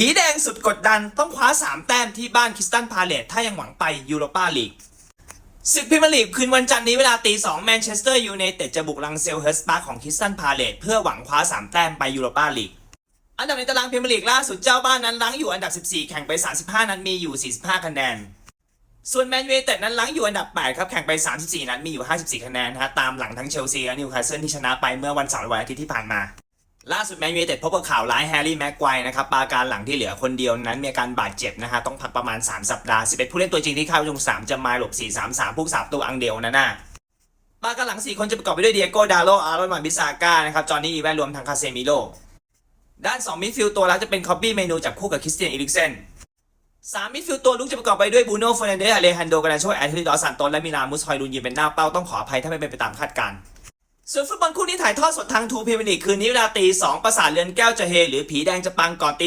ผีแดงสุดกดดันต้องคว้า 3 แต้มที่บ้านคิสตันพาเลตถ้ายังหวังไปยูโรปาลีกศึกพรีเมียร์ลีกคืนวันจันทร์นี้เวลาตี2แมนเชสเตอร์ยูไนเต็ดจะบุกลังเซลเฮิร์สปาร์ของคิสตันพาเลตเพื่อหวังคว้า 3 แต้มไปยูโรปาลีกอันดับในตารางพรีเมียร์ลีกล่าสุดเจ้าบ้านนั้นรั้งอยู่อันดับ 14 แข่งไป 35 นัดมีอยู่ 45 คะแนน ส่วนแมนยูไนเต็ดนั้นรั้งอยู่อันดับ 8 ครับแข่งไป 34 นัดมีอยู่ 54 คะแนนนะฮะตามหลังทั้งเชลซีและนิวคาสเซิลที่ชนะไปเมื่อวันเสาร์และวันอาทิตย์ที่ผ่านมา ล่าสุดแมนยูไนเต็ดพบกับข่าวร้ายแฮร์รี่แม็กไกว์นะครับปาการหลังที่เหลือคนเดียวนั้นมีอาการบาดเจ็บนะฮะต้องพักประมาณ 3 สัปดาห์ 11 ผู้เล่นตัวจริงที่เข้าลงสามจะมาหลบ 4-3-3ผู้สาบตัวอังเดลนะน่ะปาการหลัง 4 คนจะประกอบไปด้วยเดียโก้ดาโลอารอนมันบิซาก้านะครับจอห์นนี่อีแวนรวมทั้งคาเซมิโลด้าน 2มิดฟิลด์ตัวรับจะเป็นคอปปี้เมนูจับคู่กับคริสเตียนอีริกเซนสามมิดฟิลด์ตัวลุกจะประกอบไปด้วยบูโน่เฟอร์นันเดสอเลฮันโดกานาโชแอนโทนีดอสซันโตสและมิลานมุสฮอยลุนยืนเป็นหน้าเป้าต้องขออภัยถ้าไม่เป็นไปตามคาดการณ์ ส่วนฟุตบอลคู่นี้ถ่ายทอดสดทางทูเพเมนิกคืนนี้เวลาตีสองประสาทเรือนแก้วจะเฮหรือผีแดงจะปังก่อนตี